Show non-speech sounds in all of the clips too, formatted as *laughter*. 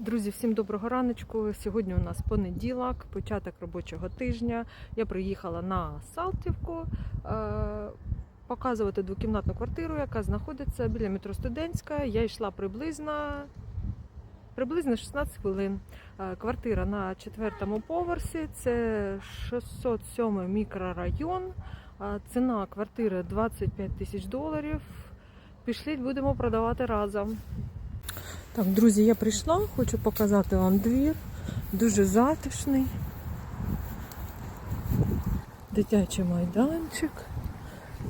Друзі, всім доброго раночку. Сьогодні у нас понеділок, початок робочого тижня. Я приїхала на Салтівку е, показувати двокімнатну квартиру, яка знаходиться біля метро Студентська. Я йшла приблизно, приблизно 16 хвилин. Е, Квартира на четвертому поверсі. Це 607 мікрорайон. Е, Ціна квартири 25 тисяч доларів. Пішліть, будемо продавати разом. Так, друзі, я прийшла, хочу показати вам двір. Дуже затишний. Дитячий майданчик.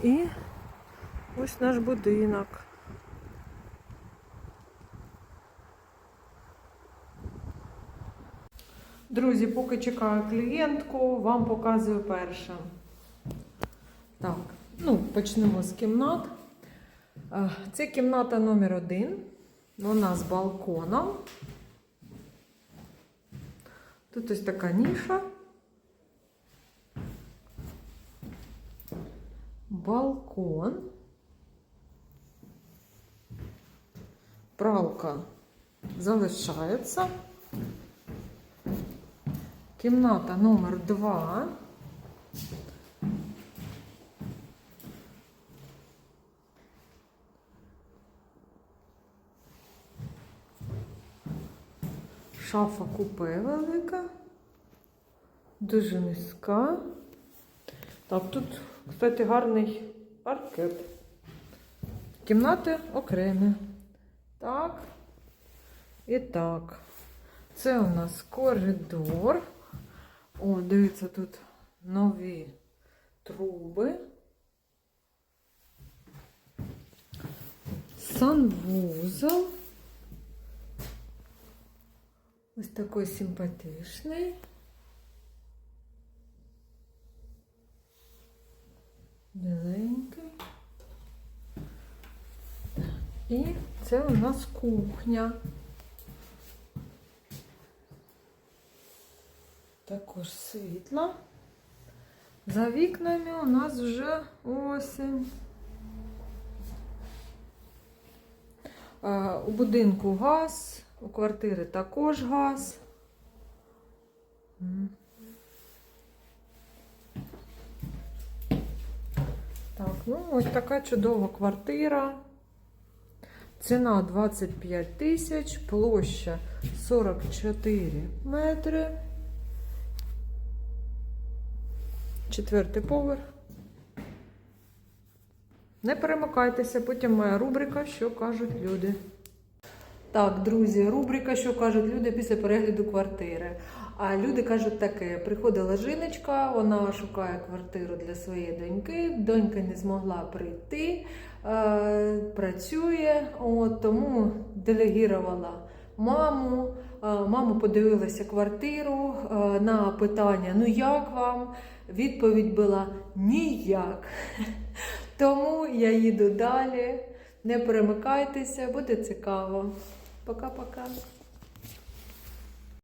І ось наш будинок. Друзі, поки чекаю клієнтку, вам показую перше. Так, ну, почнемо з кімнат. Е, Це кімната номер один. Вона з балконом. Тут ось така ніша. Балкон. Пралка залишається. Кімната номер два. Шафа купе велика, дуже низька. Так, тут, кстати, гарний паркет. Кімнати окремі. Так. І так. Це у нас коридор. О, дивіться, тут нові труби. Санвузол. Ось такий симпатичний. Біленький. І це у нас кухня. Також світла. За вікнами у нас вже осінь. У будинку газ. У квартири також газ. Так, ну ось така чудова квартира. Ціна 25 тисяч, площа 44 метри. Четвертий поверх. Не перемикайтеся, потім моя рубрика, що кажуть люди. Так, друзі, рубрика, що кажуть люди після перегляду квартири. А люди кажуть таке: приходила жіночка, вона шукає квартиру для своєї доньки. Донька не змогла прийти, е, працює, от, тому делегірувала маму. Е, Мама подивилася квартиру е, на питання: ну як вам? Відповідь була ніяк. *laughs* Тому я їду далі. Не перемикайтеся, буде цікаво. Пока-пока.